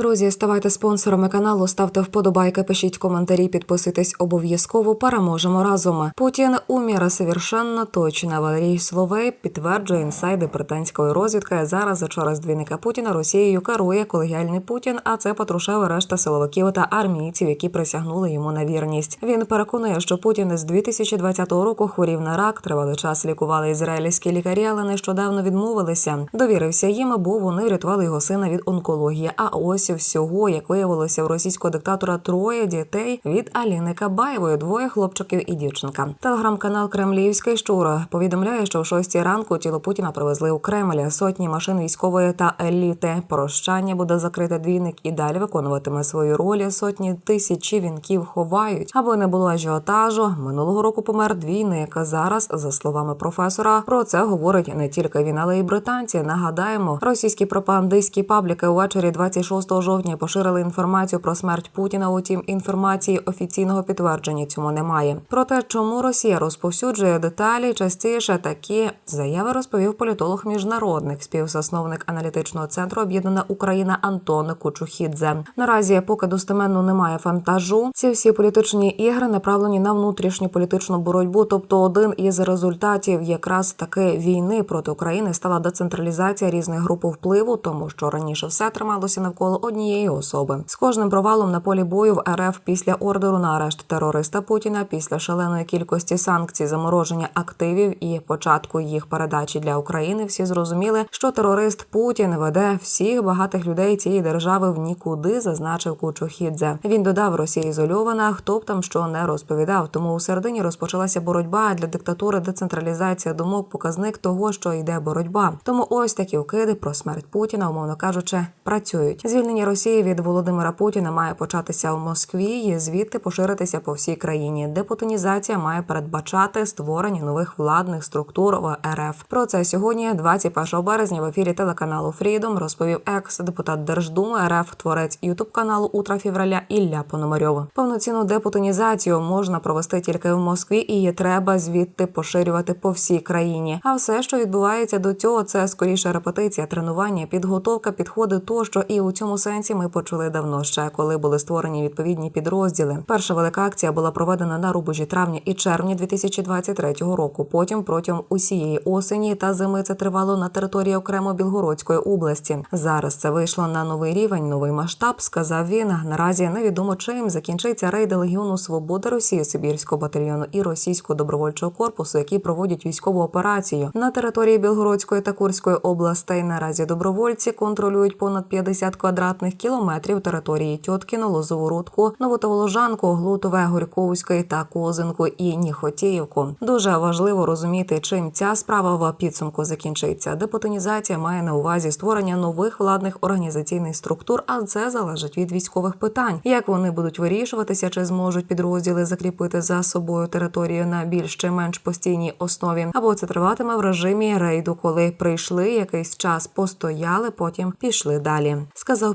Друзі, ставайте спонсорами каналу, ставте вподобайки, пишіть коментарі, підписуйтесь обов'язково. Переможемо разом. Путін уміра совершенно точно. Валерій Словей підтверджує інсайди британської розвідки. Зараз через двійника Путіна Росією керує колегіальний Путін. А це Патрушев решта силовиків та армійців, які присягнули йому на вірність. Він переконує, що Путін з 2020 року хворів на рак. Тривалий час лікували ізраїльські лікарі, але нещодавно відмовилися. Довірився їм, бо вони врятували його сина від онкології. А ось всього, як виявилося, в російського диктатора троє дітей від Аліни Кабаєвої, двоє хлопчиків і дівчинка. Телеграм-канал Кремлівський щура повідомляє, що о 6 ранку тіло Путіна привезли у Кремль. Сотні машин військової та еліти. Прощання буде закрите двійник і далі виконуватиме свою роль. Сотні тисячі вінків ховають, аби не було ажіотажу. Минулого року помер двійник. Зараз, за словами професора, про це говорить не тільки він, але й британці. Нагадаємо, російські пропагандистські пабліки увечері 26 жовтня поширили інформацію про смерть Путіна. Утім, інформації офіційного підтвердження цьому немає. Про те, чому Росія розповсюджує деталі, частіше такі заяви розповів політолог міжнародник, співзасновник аналітичного центру Об'єднана Україна Антон Кучухідзе. Наразі, поки достеменно немає фантажу, ці всі політичні ігри направлені на внутрішню політичну боротьбу. Тобто, один із результатів якраз таки війни проти України стала децентралізація різних груп впливу, тому що раніше все трималося навколо однієї особи. З кожним провалом на полі бою в РФ після ордеру на арешт терориста Путіна, після шаленої кількості санкцій, замороження активів і початку їх передачі для України, всі зрозуміли, що терорист Путін веде всіх багатих людей цієї держави в нікуди, зазначив Кучухідзе. Він додав, Росія ізольована, хто б там що не розповідав. Тому у середині розпочалася боротьба для диктатури, децентралізація думок, показник того, що йде боротьба. Тому ось такі вкиди про смерть Путіна, умовно кажучи, працюють. Звільнення Росії від Володимира Путіна має початися в Москві і звідти поширитися по всій країні. Депутинізація має передбачати створення нових владних структур в РФ. Про це сьогодні, 21 березня, в ефірі телеканалу Фрідом розповів екс-депутат Держдуми РФ, творець Ютуб каналу Утра февраля Ілля Пономарьов. Повноцінну депутинізацію можна провести тільки в Москві, і її треба звідти поширювати по всій країні. А все, що відбувається до цього, це скоріше репетиція, тренування, підготовка, підходи тощо. І у цьому сенсі ми почули давно ще, коли були створені відповідні підрозділи. Перша велика акція була проведена на рубежі травня і червня 2023 року. Потім протягом усієї осені та зими це тривало на території окремо Білгородської області. Зараз це вийшло на новий рівень, новий масштаб. Сказав він. Наразі невідомо чим закінчиться рейди Легіону Свободи Росії Сибірського батальйону і російського добровольчого корпусу, які проводять військову операцію на території Білгородської та Курської областей. Наразі добровольці контролюють понад 50 квадратних кілометрів території Тьоткіно, Лозову Рудку, Новотоволожанку, Глутове, Горьковської та Козинку і Ніхотіївку. Дуже важливо розуміти, чим ця справа в підсумку закінчиться. Депутинізація має на увазі створення нових владних організаційних структур, а це залежить від військових питань. Як вони будуть вирішуватися, чи зможуть підрозділи закріпити за собою територію на більш чи менш постійній основі, або це триватиме в режимі рейду, коли прийшли якийсь час, постояли, потім пішли далі. Сказав